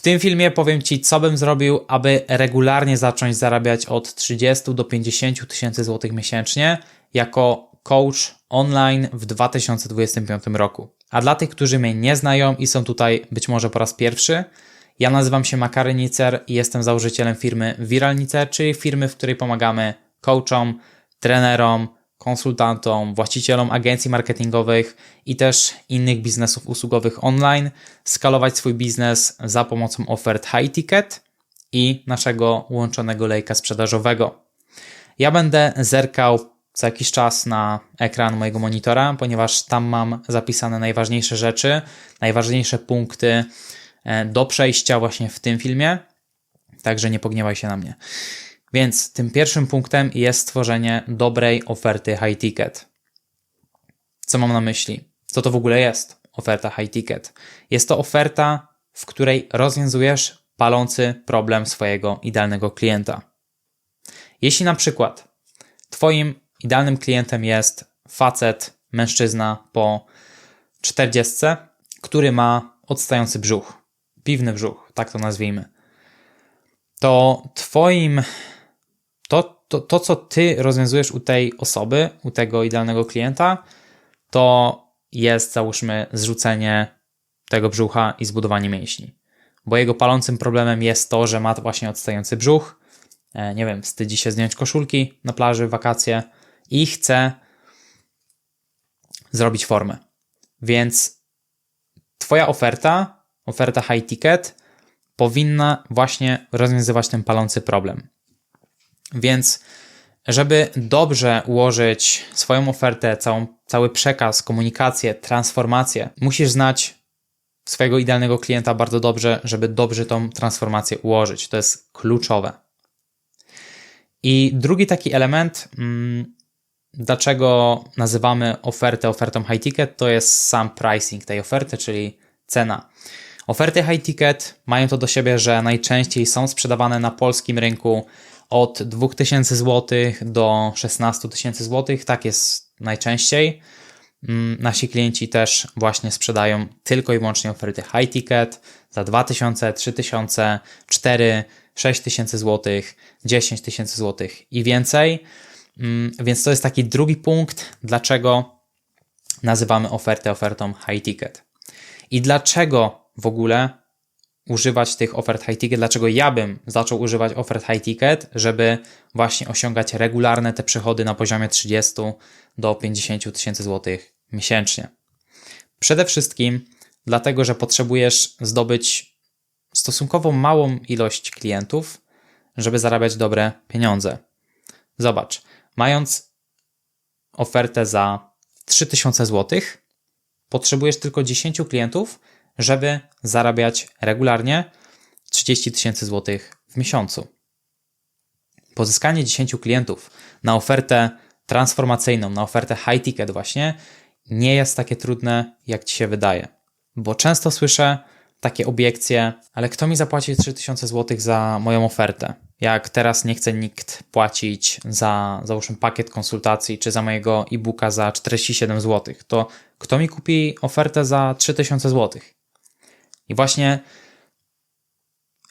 W tym filmie powiem Ci, co bym zrobił, aby regularnie zacząć zarabiać od 30 do 50 tysięcy złotych miesięcznie jako coach online w 2025 roku. A dla tych, którzy mnie nie znają i są tutaj być może po raz pierwszy, ja nazywam się Makary Nicer i jestem założycielem firmy Viralnicer, czyli firmy, w której pomagamy coachom, trenerom, konsultantom, właścicielom agencji marketingowych i też innych biznesów usługowych online skalować swój biznes za pomocą ofert high ticket i naszego łączonego lejka sprzedażowego. Ja będę zerkał co jakiś czas na ekran mojego monitora, ponieważ tam mam zapisane najważniejsze rzeczy, najważniejsze punkty e, do przejścia właśnie w tym filmie. Także nie pogniewaj się na mnie. Więc tym pierwszym punktem jest stworzenie dobrej oferty high ticket. Co mam na myśli? Co to w ogóle jest oferta high ticket? Jest to oferta, w której rozwiązujesz palący problem swojego idealnego klienta. Jeśli na przykład Twoim idealnym klientem jest facet, mężczyzna po 40, który ma odstający brzuch, piwny brzuch, tak to nazwijmy, to Twoim to, to, co ty rozwiązujesz u tej osoby, u tego idealnego klienta, to jest, załóżmy, zrzucenie tego brzucha i zbudowanie mięśni. Bo jego palącym problemem jest to, że ma właśnie odstający brzuch, e, nie wiem, wstydzi się zdjąć koszulki na plaży, wakacje i chce zrobić formę. Więc Twoja oferta, oferta high ticket, powinna właśnie rozwiązywać ten palący problem. Więc, żeby dobrze ułożyć swoją ofertę, całą, cały przekaz, komunikację, transformację, musisz znać swojego idealnego klienta bardzo dobrze, żeby dobrze tą transformację ułożyć. To jest kluczowe. I drugi taki element, mm, dlaczego nazywamy ofertę ofertą high ticket, to jest sam pricing tej oferty, czyli cena. Oferty high ticket mają to do siebie, że najczęściej są sprzedawane na polskim rynku od 2000 zł do 16 tysięcy zł. Tak jest najczęściej. Mm, nasi klienci też właśnie sprzedają tylko i wyłącznie oferty high ticket za 2000, 3000, 4, 6 tysięcy złotych, 10 tysięcy złotych i więcej. Mm, więc to jest taki drugi punkt, dlaczego nazywamy ofertę ofertą high ticket. I dlaczego w ogóle używać tych ofert high ticket, dlaczego ja bym zaczął używać ofert high ticket, żeby właśnie osiągać regularne te przychody na poziomie 30 do 50 tysięcy złotych miesięcznie. Przede wszystkim dlatego, że potrzebujesz zdobyć stosunkowo małą ilość klientów, żeby zarabiać dobre pieniądze. Zobacz, mając ofertę za 3000 zł, potrzebujesz tylko 10 klientów, żeby zarabiać regularnie 30 tysięcy złotych w miesiącu. Pozyskanie 10 klientów na ofertę transformacyjną, na ofertę high ticket właśnie, nie jest takie trudne, jak ci się wydaje. Bo często słyszę takie obiekcje, ale kto mi zapłaci 3000 zł za moją ofertę? Jak teraz nie chce nikt płacić za, załóżmy, pakiet konsultacji, czy za mojego e-booka za 47 zł, to kto mi kupi ofertę za 3000 zł? I właśnie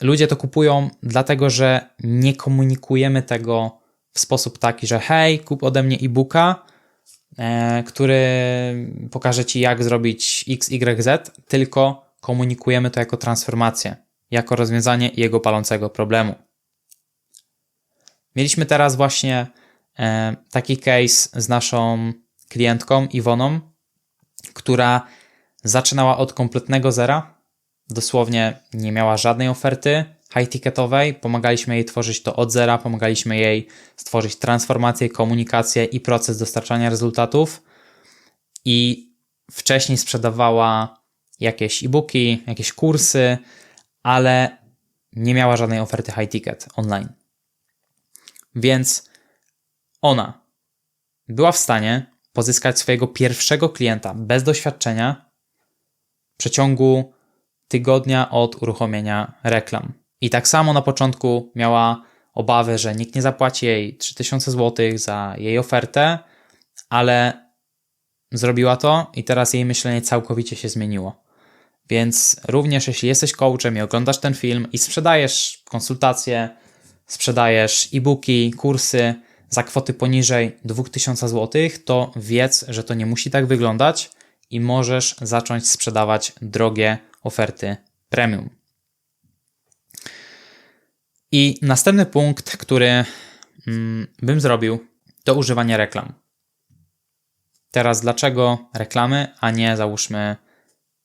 ludzie to kupują dlatego, że nie komunikujemy tego w sposób taki, że hej, kup ode mnie e-booka, e, który pokaże ci, jak zrobić X, Y, Z, tylko komunikujemy to jako transformację, jako rozwiązanie jego palącego problemu. Mieliśmy teraz właśnie e, taki case z naszą klientką Iwoną, która zaczynała od kompletnego zera, dosłownie nie miała żadnej oferty high-ticketowej. Pomagaliśmy jej tworzyć to od zera, pomagaliśmy jej stworzyć transformację, komunikację i proces dostarczania rezultatów. I wcześniej sprzedawała jakieś e-booki, jakieś kursy, ale nie miała żadnej oferty high-ticket online. Więc ona była w stanie pozyskać swojego pierwszego klienta bez doświadczenia w przeciągu tygodnia od uruchomienia reklam. I tak samo na początku miała obawy, że nikt nie zapłaci jej 3000 zł za jej ofertę, ale zrobiła to i teraz jej myślenie całkowicie się zmieniło. Więc również jeśli jesteś coachem i oglądasz ten film i sprzedajesz konsultacje, sprzedajesz e-booki, kursy za kwoty poniżej 2000 zł, to wiedz, że to nie musi tak wyglądać i możesz zacząć sprzedawać drogie oferty premium. I następny punkt, który mm, bym zrobił, to używanie reklam. Teraz dlaczego reklamy, a nie załóżmy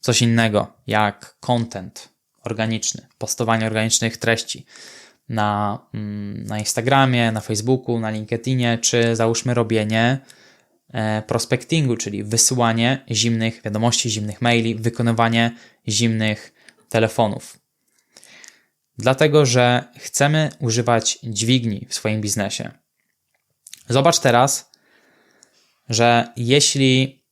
coś innego, jak content organiczny, postowanie organicznych treści na, mm, na Instagramie, na Facebooku, na LinkedInie, czy załóżmy robienie prospectingu, czyli wysyłanie zimnych wiadomości, zimnych maili, wykonywanie zimnych telefonów. Dlatego, że chcemy używać dźwigni w swoim biznesie. Zobacz teraz, że jeśli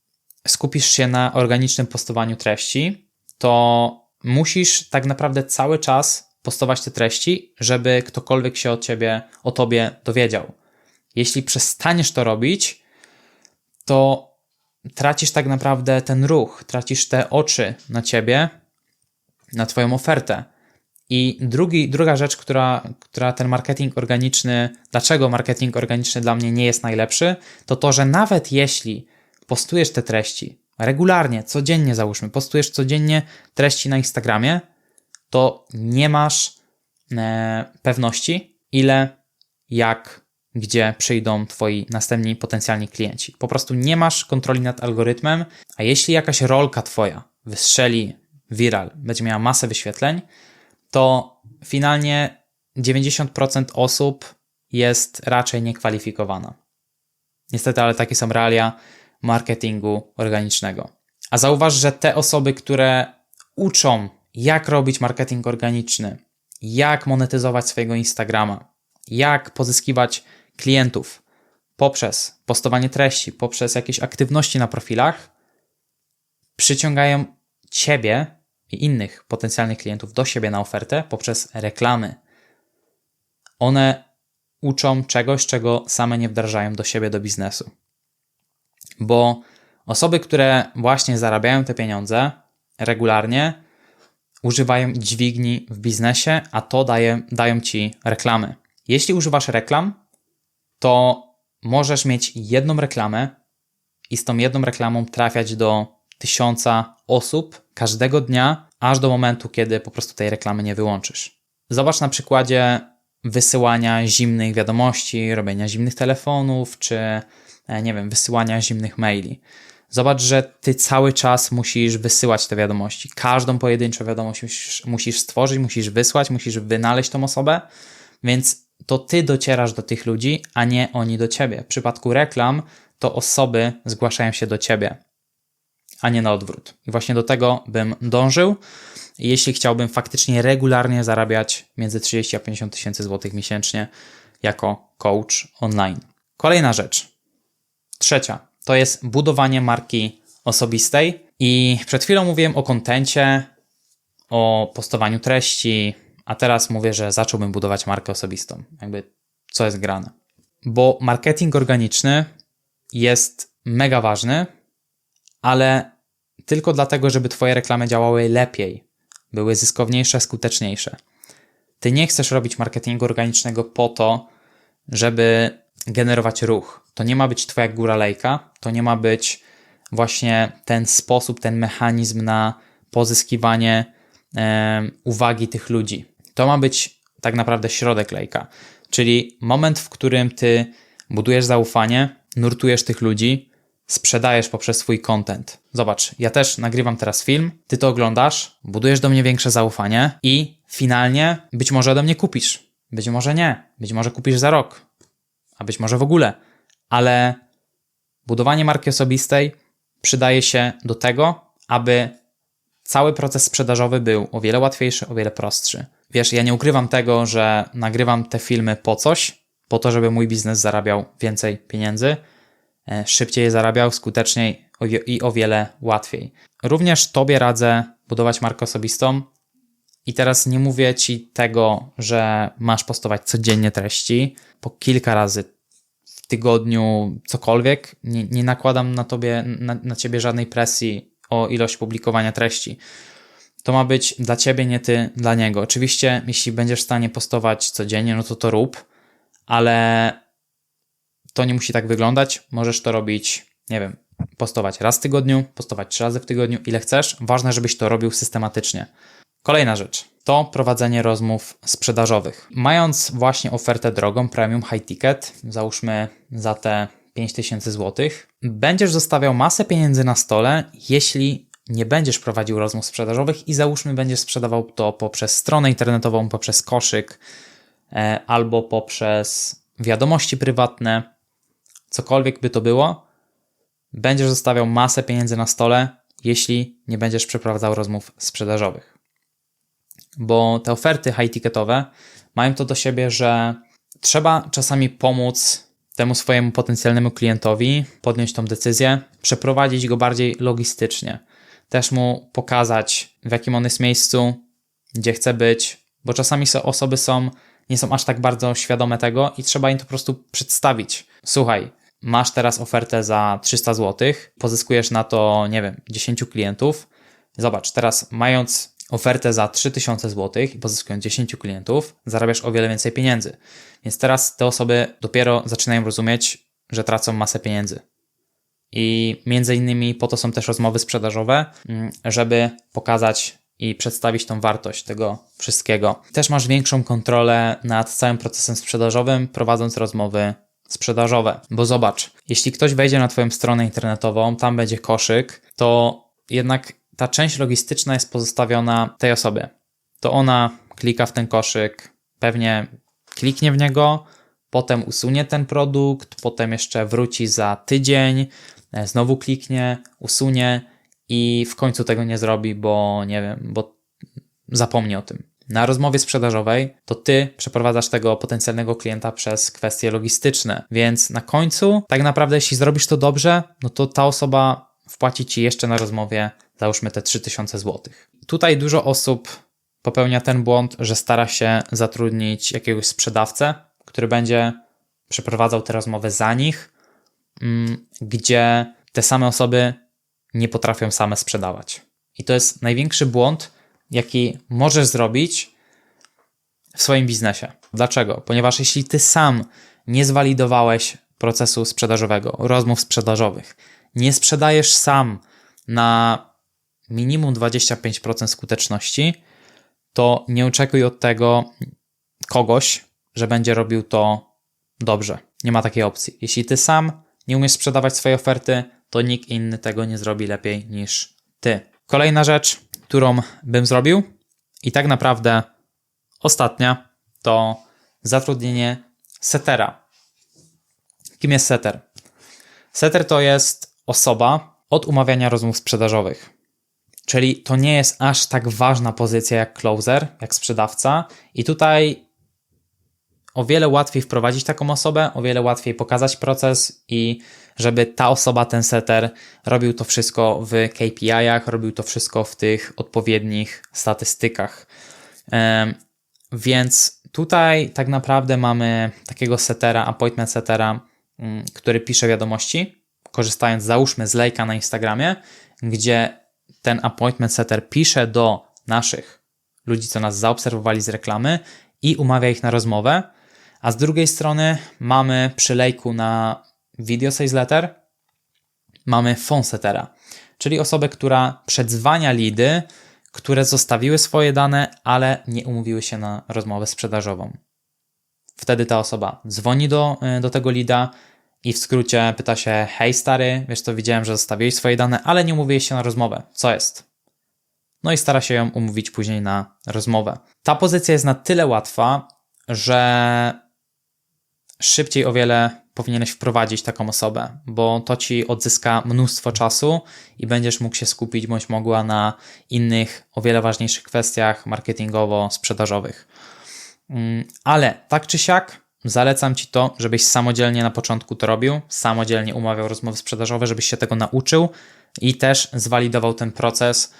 skupisz się na organicznym postowaniu treści, to musisz tak naprawdę cały czas postować te treści, żeby ktokolwiek się o ciebie, o tobie dowiedział. Jeśli przestaniesz to robić, to tracisz tak naprawdę ten ruch, tracisz te oczy na ciebie, na twoją ofertę. I drugi, druga rzecz, która, która ten marketing organiczny, dlaczego marketing organiczny dla mnie nie jest najlepszy, to to, że nawet jeśli postujesz te treści regularnie, codziennie załóżmy, postujesz codziennie treści na Instagramie, to nie masz e, pewności, ile, jak, gdzie przyjdą Twoi następni potencjalni klienci. Po prostu nie masz kontroli nad algorytmem, a jeśli jakaś rolka Twoja wystrzeli viral, będzie miała masę wyświetleń, to finalnie 90% osób jest raczej niekwalifikowana. Niestety, ale takie są realia marketingu organicznego. A zauważ, że te osoby, które uczą, jak robić marketing organiczny, jak monetyzować swojego Instagrama, jak pozyskiwać klientów poprzez postowanie treści, poprzez jakieś aktywności na profilach, przyciągają ciebie i innych potencjalnych klientów do siebie na ofertę poprzez reklamy. One uczą czegoś, czego same nie wdrażają do siebie, do biznesu. Bo osoby, które właśnie zarabiają te pieniądze regularnie, używają dźwigni w biznesie, a to daje, dają ci reklamy. Jeśli używasz reklam, to możesz mieć jedną reklamę i z tą jedną reklamą trafiać do tysiąca osób każdego dnia, aż do momentu, kiedy po prostu tej reklamy nie wyłączysz. Zobacz na przykładzie wysyłania zimnych wiadomości, robienia zimnych telefonów, czy e, nie wiem, wysyłania zimnych maili. Zobacz, że ty cały czas musisz wysyłać te wiadomości. Każdą pojedynczą wiadomość musisz, musisz stworzyć, musisz wysłać, musisz wynaleźć tą osobę, więc to ty docierasz do tych ludzi, a nie oni do ciebie. W przypadku reklam to osoby zgłaszają się do ciebie a nie na odwrót. I właśnie do tego bym dążył, jeśli chciałbym faktycznie regularnie zarabiać między 30 a 50 tysięcy złotych miesięcznie jako coach online. Kolejna rzecz, trzecia, to jest budowanie marki osobistej. I przed chwilą mówiłem o kontencie, o postowaniu treści, a teraz mówię, że zacząłbym budować markę osobistą. Jakby co jest grane. Bo marketing organiczny jest mega ważny, ale tylko dlatego, żeby Twoje reklamy działały lepiej, były zyskowniejsze, skuteczniejsze. Ty nie chcesz robić marketingu organicznego po to, żeby generować ruch. To nie ma być Twoja góra lejka, to nie ma być właśnie ten sposób, ten mechanizm na pozyskiwanie e, uwagi tych ludzi. To ma być tak naprawdę środek lejka, czyli moment, w którym Ty budujesz zaufanie, nurtujesz tych ludzi, sprzedajesz poprzez swój content. Zobacz, ja też nagrywam teraz film, ty to oglądasz, budujesz do mnie większe zaufanie i finalnie być może do mnie kupisz. Być może nie, być może kupisz za rok, a być może w ogóle, ale budowanie marki osobistej przydaje się do tego, aby cały proces sprzedażowy był o wiele łatwiejszy, o wiele prostszy. Wiesz, ja nie ukrywam tego, że nagrywam te filmy po coś, po to, żeby mój biznes zarabiał więcej pieniędzy, E, szybciej zarabiał, skuteczniej i o wiele łatwiej. Również Tobie radzę budować markę osobistą. I teraz nie mówię Ci tego, że masz postować codziennie treści, po kilka razy w tygodniu, cokolwiek. Nie, nie nakładam na, tobie, na, na Ciebie żadnej presji o ilość publikowania treści. To ma być dla ciebie, nie ty dla niego. Oczywiście, jeśli będziesz w stanie postować codziennie, no to to rób, ale to nie musi tak wyglądać. Możesz to robić, nie wiem, postować raz w tygodniu, postować trzy razy w tygodniu, ile chcesz. Ważne, żebyś to robił systematycznie. Kolejna rzecz to prowadzenie rozmów sprzedażowych. Mając właśnie ofertę drogą, premium high ticket, załóżmy za te 5000 zł, będziesz zostawiał masę pieniędzy na stole, jeśli nie będziesz prowadził rozmów sprzedażowych i załóżmy będziesz sprzedawał to poprzez stronę internetową, poprzez koszyk e, albo poprzez wiadomości prywatne, cokolwiek by to było, będziesz zostawiał masę pieniędzy na stole, jeśli nie będziesz przeprowadzał rozmów sprzedażowych. Bo te oferty high-ticketowe mają to do siebie, że trzeba czasami pomóc temu swojemu potencjalnemu klientowi podjąć tą decyzję, przeprowadzić go bardziej logistycznie. Też mu pokazać, w jakim on jest miejscu, gdzie chce być, bo czasami osoby są, nie są aż tak bardzo świadome tego i trzeba im to po prostu przedstawić. Słuchaj, masz teraz ofertę za 300 zł, pozyskujesz na to, nie wiem, 10 klientów. Zobacz, teraz mając ofertę za 3000 zł i pozyskując 10 klientów, zarabiasz o wiele więcej pieniędzy. Więc teraz te osoby dopiero zaczynają rozumieć, że tracą masę pieniędzy. I między innymi po to są też rozmowy sprzedażowe, mm, żeby pokazać i przedstawić tą wartość tego wszystkiego. Też masz większą kontrolę nad całym procesem sprzedażowym, prowadząc rozmowy sprzedażowe. Bo zobacz, jeśli ktoś wejdzie na Twoją stronę internetową, tam będzie koszyk, to jednak ta część logistyczna jest pozostawiona tej osobie. To ona klika w ten koszyk, pewnie kliknie w niego, potem usunie ten produkt, potem jeszcze wróci za tydzień, znowu kliknie, usunie i w końcu tego nie zrobi, bo nie wiem, bo zapomni o tym. Na rozmowie sprzedażowej to ty przeprowadzasz tego potencjalnego klienta przez kwestie logistyczne, więc na końcu, tak naprawdę, jeśli zrobisz to dobrze, no to ta osoba wpłaci ci jeszcze na rozmowie, załóżmy te 3000 zł. Tutaj dużo osób popełnia ten błąd, że stara się zatrudnić jakiegoś sprzedawcę, który będzie przeprowadzał te rozmowy za nich, gdzie te same osoby nie potrafią same sprzedawać. I to jest największy błąd, jaki możesz zrobić w swoim biznesie. Dlaczego? Ponieważ jeśli ty sam nie zwalidowałeś procesu sprzedażowego, rozmów sprzedażowych, nie sprzedajesz sam na minimum 25% skuteczności, to nie oczekuj od tego kogoś, że będzie robił to dobrze. Nie ma takiej opcji. Jeśli ty sam nie umiesz sprzedawać swojej oferty, to nikt inny tego nie zrobi lepiej niż ty. Kolejna rzecz, którą bym zrobił, i tak naprawdę ostatnia, to zatrudnienie setera. Kim jest setter? Setter to jest osoba od umawiania rozmów sprzedażowych. Czyli to nie jest aż tak ważna pozycja jak closer, jak sprzedawca, i tutaj o wiele łatwiej wprowadzić taką osobę, o wiele łatwiej pokazać proces i żeby ta osoba, ten setter, robił to wszystko w KPI-ach, robił to wszystko w tych odpowiednich statystykach. Więc tutaj tak naprawdę mamy takiego setera, appointment setera, mm, który pisze wiadomości, korzystając załóżmy z lejka na Instagramie, gdzie ten appointment setter pisze do naszych ludzi, co nas zaobserwowali z reklamy i umawia ich na rozmowę, a z drugiej strony mamy przy lejku na Video Sales Letter mamy phone settera, czyli osobę, która przedzwania lidy, które zostawiły swoje dane, ale nie umówiły się na rozmowę sprzedażową. Wtedy ta osoba dzwoni do, e, do tego lida i w skrócie pyta się: Hej stary, wiesz co, widziałem, że zostawiłeś swoje dane, ale nie umówiłeś się na rozmowę. Co jest? No i stara się ją umówić później na rozmowę. Ta pozycja jest na tyle łatwa, że szybciej o wiele powinieneś wprowadzić taką osobę, bo to ci odzyska mnóstwo czasu i będziesz mógł się skupić bądź mogła na innych, o wiele ważniejszych kwestiach marketingowo-sprzedażowych. Mm, ale tak czy siak, zalecam ci to, żebyś samodzielnie na początku to robił, samodzielnie umawiał rozmowy sprzedażowe, żebyś się tego nauczył i też zwalidował ten proces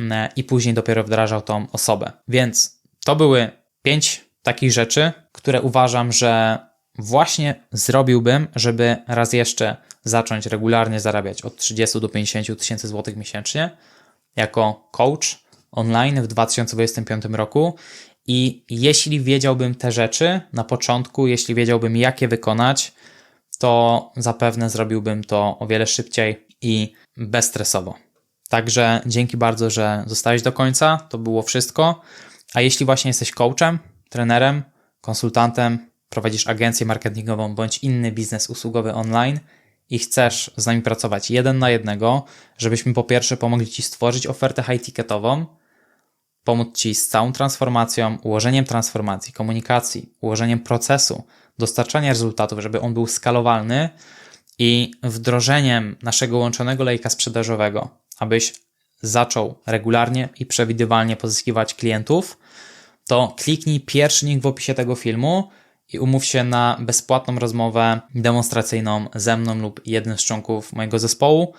mm, i później dopiero wdrażał tą osobę. Więc to były pięć takich rzeczy, które uważam, że właśnie zrobiłbym, żeby raz jeszcze zacząć regularnie zarabiać od 30 do 50 tysięcy złotych miesięcznie jako coach online w 2025 roku. I jeśli wiedziałbym te rzeczy na początku, jeśli wiedziałbym, jak je wykonać, to zapewne zrobiłbym to o wiele szybciej i bezstresowo. Także dzięki bardzo, że zostałeś do końca. To było wszystko. A jeśli właśnie jesteś coachem, trenerem, konsultantem, prowadzisz agencję marketingową bądź inny biznes usługowy online i chcesz z nami pracować jeden na jednego, żebyśmy po pierwsze pomogli Ci stworzyć ofertę high-ticketową, pomóc Ci z całą transformacją, ułożeniem transformacji, komunikacji, ułożeniem procesu, dostarczania rezultatów, żeby on był skalowalny i wdrożeniem naszego łączonego lejka sprzedażowego, abyś zaczął regularnie i przewidywalnie pozyskiwać klientów, to kliknij pierwszy link w opisie tego filmu i umów się na bezpłatną rozmowę demonstracyjną ze mną lub jednym z członków mojego zespołu,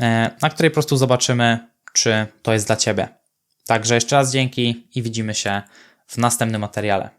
e, na której po prostu zobaczymy, czy to jest dla Ciebie. Także jeszcze raz dzięki i widzimy się w następnym materiale.